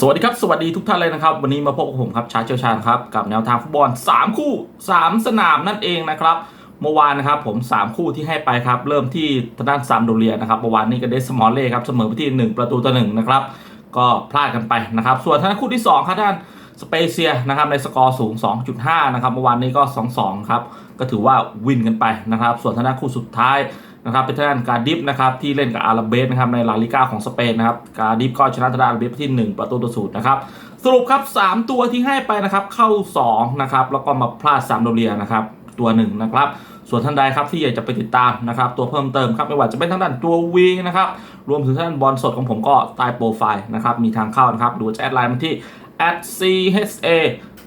สวัสดีครับ สวัสดีทุกท่านเลยนะครับ วันนี้มาพบกับผมครับชาเชียวชาญครับ กับแนวทางฟุตบอล 3 คู่ 3 สนามนั่นเองนะครับ เมื่อวานนะครับผม 3 คู่ที่ให้ไปครับ เริ่มที่ทางด้านซามโดเรียนะครับเมื่อวานนี้ก็เดสมอลเล่ครับเสมอไปที่ 1 ประตูต่อหนึ่งนะครับ ก็พลาดกันไปนะครับ ส่วนทางคู่ที่2ครับด้านสเปเซียนะครับในสกอร์สูง 2.5 นะครับเมื่อวานนี้ก็ 2-2 ครับก็ถือว่าวินกันไปนะครับ ส่วนทางด้านคู่สุดท้าย นะครับเป็นทางด้านการดิฟนะครับที่เล่นกับอาราเบสนะครับในลาลิก้าของสเปนนะครับการดิฟก็ชนะทางด้านอาราเบสที่ 1 ประตูต่อศูนย์นะครับสรุปครับ 3 ตัวที่ให้ไปนะครับเข้า2นะครับแล้วก็มาพลาด3โดเรียนะครับตัวหนึ่งนะครับส่วนท่านใดครับที่อยากจะไปติดตามนะครับตัวเพิ่มเติมครับไม่ว่าจะเป็นทางด้านตัววีนะครับรวมถึงทางด้านบอลสดของผมก็ใต้โปรไฟล์นะครับมีทางเข้านะครับหรือจะแอดไลน์มาที่ @cha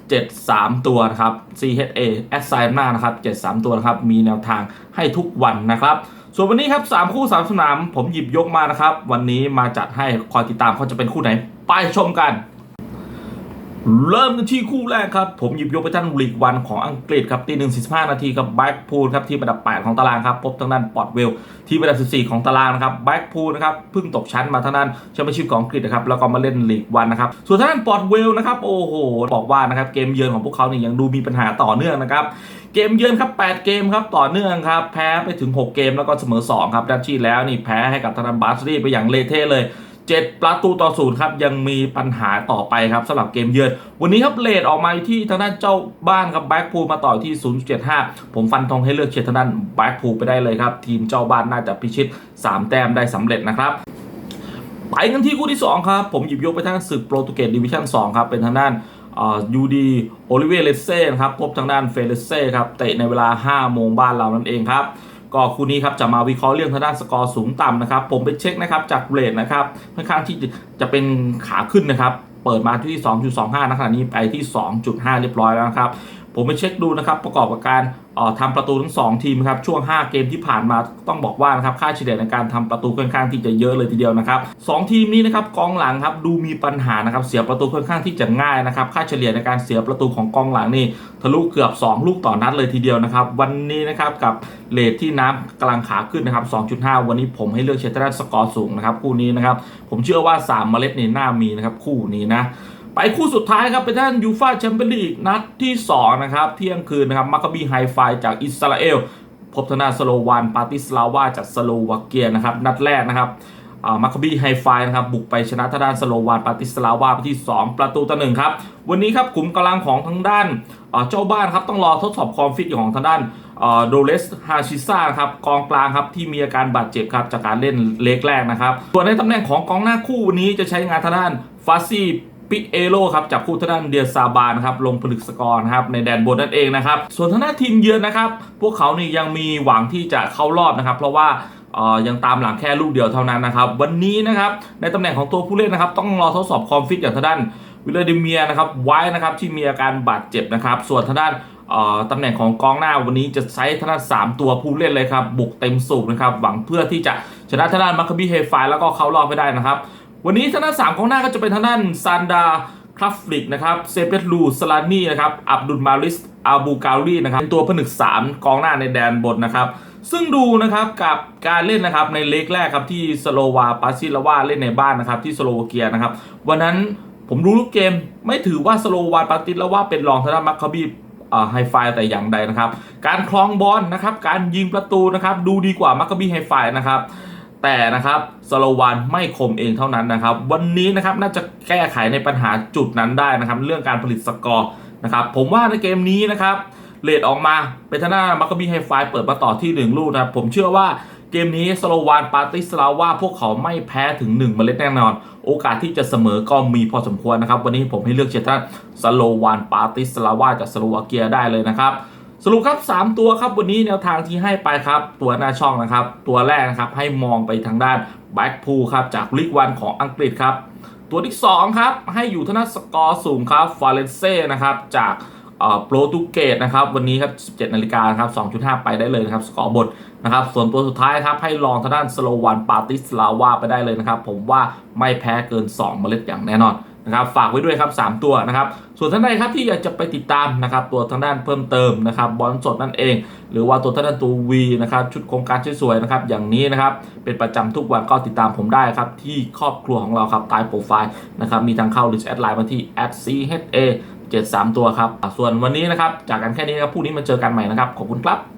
73 ตัวนะครับ CHA แอดไซน์หน้านะครับ73 ตัวนะครับมีแนวทางให้ทุกวันนะครับ ส่วนวันนี้ครับ3คู่3สนาม ผมหยิบยกมานะครับ วันนี้มาจัดให้คอยติดตามเขาจะเป็นคู่ไหน ไปชมกัน เริ่มกันที่คู่แรกครับ ผมหยิบยกไปท่านลีกวันของอังกฤษครับตีหนึ่งสิบห้านาทีกับแบ็กพูลครับที่ระดับ 8 ของตารางครับ พบทางด้านปอร์ตเวล ที่ระดับ 14 ของตารางนะครับแบ็กพูลนะครับเพิ่งตกชั้นมาทางด้านแชมเปี้ยนชิพของอังกฤษนะครับแล้วก็มาเล่นลีกวันนะครับ ส่วนทางด้านปอร์ตเวลนะครับโอ้โหบอกว่านะครับเกมเยือนของพวกเขาเนี่ยยังดูมีปัญหาต่อเนื่องนะครับเกมเยือนครับ 8 เกมครับต่อเนื่องครับแพ้ไปถึง 6 เกมแล้วก็เสมอ 2 ครับดัชชี่แล้วนี่แพ้ให้กับทางด้านบาสรีไปอย่างเละเทะเลย 7 ประตูต่อศูนย์ครับ ยังมีปัญหาต่อไปครับสำหรับเกมเยือน วันนี้ครับเลดออกมาที่ทางด้านเจ้าบ้านครับแบ็กพูลมาต่อที่ 0.75 ผมฟันธงให้เลือกเชียร์ทางด้านแบ็กพูลไปได้เลยครับ ทีมเจ้าบ้านน่าจะพิชิต 3 แต้มได้สำเร็จนะครับไปกันที่คู่ที่ 2 ครับ ผมหยิบยกไปทางศึกโปรตุเกสดิวิชั่น 2 ครับ เป็นทางด้านยูดีโอลิเวียเลเซ่ครับพบทางด้านเฟเดเซ่ครับเตะในเวลา 5 โมงบ้านเรานั่นเองครับ ก็คู่นี้ครับจะมาวิเคราะห์เรื่องทางด้านสกอร์สูงต่ำนะครับ ผมไปเช็คนะครับจากเรทนะครับค่อนข้างที่จะเป็นขาขึ้นนะครับ เปิดมาที่ 2.25นะขณะนี้ไปที่ 2.5 เรียบร้อยแล้วนะครับ ผมไปเช็คดูนะครับประกอบกับการทำประตูทั้ง 2 ทีมครับช่วง 5 เกมที่ผ่านมาต้องบอกว่านะครับค่าเฉลี่ยในการทำประตูค่อนข้างที่จะเยอะเลยทีเดียวนะครับสองทีมนี้นะครับกองหลังครับดูมีปัญหานะครับเสียประตูค่อนข้างที่จะง่ายนะครับค่าเฉลี่ยในการเสียประตูของกองหลังนี่ทะลุเกือบ 2 ลูกต่อนัดเลยทีเดียวนะครับวันนี้นะครับกับเลทที่น้ำกำลังขาขึ้นนะครับ 2.5 วันนี้ผมให้เลือกเชตเตอร์สกอร์สูงนะครับคู่นี้นะครับผมเชื่อว่า 3 เมล็ดนี่น่ามีนะครับคู่นี้นะ ไปคู่สุดท้ายครับเป็นท่านยูฟาแชมเปี้ยนลีกนัดที่ 2 นะครับ เที่ยงคืนนะครับมาคบีไฮไฟจากอิสราเอล พบทางด้าสโลวานปาติสลาวาจากสโลวาเกียนะครับ นัดแรกนะครับมาคบีไฮไฟนะครับบุกไปชนะทางด้านสโลวานปาติสลาวาไปที่ 2 ประตูต่อหนึ่งครับ วันนี้ครับกลุ่มกำลังของทางด้านเจ้าบ้านครับต้องรอทดสอบความฟิตของทางด้านโดเลสฮาชิซ่าครับกองกลางครับที่มีอาการบาดเจ็บครับจากการเล่นเล็กแรกนะครับส่วนในตำแหน่งของกองหน้าคู่วันนี้จะใช้งานทางด้านฟาซี่ ปิเอโลครับจับคู่ทางด้านเดียซาบานครับลงผลึกสกอร์นะครับในแดนบนนั่นเองนะครับส่วนทางด้านทีมเยือนนะครับพวกเขานี่ยังมีหวังที่จะเข้ารอบนะครับ เพราะว่ายังตามหลังแค่ลูกเดียวเท่านั้นนะครับวันนี้นะครับในตำแหน่งของตัวผู้เล่นนะครับต้องรอทดสอบความฟิตอย่างทางด้านวิลเลดิเมียนะครับไว้นะครับที่มีอาการบาดเจ็บนะครับส่วนทางด้านตำแหน่งของกองหน้าวันนี้จะใช้ทางด้าน3ตัวผู้เล่นเลยครับบุกเต็มสูบนะครับหวังเพื่อที่จะชนะทางด้านมัคคบีเฮฟายแล้วก็เข้ารอบไปได้นะครับ วันนี้ทางด้านสามกองหน้าก็จะเป็นทางด้านซานดาคราฟลิกนะครับเซเปตลูสลานี่นะครับอับดุลมาริสอาบูกาลีนะครับเป็นตัวผนึก 3 กองหน้าในแดนบนนะครับซึ่งดูนะครับกับการเล่นนะครับในเล็กแรกครับที่สโลวาปาซิลาวาเล่นในบ้านนะครับที่สโลวาเกียนะครับวันนั้นผมรู้ลูกเกมไม่ถือว่าสโลวาปาติลาวาเป็นรองทางด้านมัคคาบีไฮไฟแต่อย่างใดนะครับ การคลองบอลนะครับการยิงประตูนะครับดูดีกว่ามัคคาบีไฮไฟนะครับ แต่นะครับสโลวานไม่คมเองเท่านั้นนะครับ วันนี้นะครับน่าจะแก้ไขในปัญหาจุดนั้นได้นะครับ เรื่องการผลิตสกอร์นะครับ ผมว่าในเกมนี้นะครับเลดออกมาเป็นทางด้ามัคคาบีไฮไฟเปิดมาต่อที่ 1 ลูกนะครับ ผมเชื่อว่าเกมนี้สโลวานปาติสลาว่าพวกเขาไม่แพ้ถึง 1 เมล็ดแน่นอน โอกาสที่จะเสมอก็มีพอสมควรนะครับ วันนี้ผมให้เลือกเชียร์ท่านสโลวานปาติสลาว่าจากสโลวาเกียได้เลยนะครับ รุปครับ 3 ตัวครับวันนี้แนวทางที่ให้ไปครับ ตัวหน้าช่องนะครับ ตัวแรกนะครับให้มองไปทางด้านแบ็กพูครับจากลีกวันของอังกฤษครับ ตัวที่ 2 ครับ ให้อยู่ทางด้านสกอร์สูงครับฟาเรนเซ่นะครับจากโปรตุเกสนะครับวันนี้ครับ 17 นาฬิกาครับ 2.5 ไปได้เลยนะครับ สกอร์บทนะครับ ส่วนตัวสุดท้ายครับ ให้ลองทางด้านสโลวันปาติสลาวาไปได้เลยนะครับ ผมว่าไม่แพ้เกิน 2 เมล็ดอย่างแน่นอน นะครับฝากไว้ด้วยครับ 3 ตัวนะครับ ส่วนท่านใดครับที่อยากจะไปติดตามนะครับตัวทางด้านเพิ่มเติมนะครับบอลสดนั่นเอง หรือว่าตัวทางด้านตัววีนะครับชุดโครงการสวยๆนะครับอย่างนี้นะครับเป็นประจำทุกวันก็ติดตามผมได้ครับที่ครอบครัวของเราครับใต้โปรไฟล์นะครับมีทางเข้าหรือแอดไลน์มาที่ @cha 73 ตัวครับส่วนวันนี้นะครับจากกันแค่นี้ครับพรุ่งนี้มาเจอกันใหม่นะครับขอบคุณครับ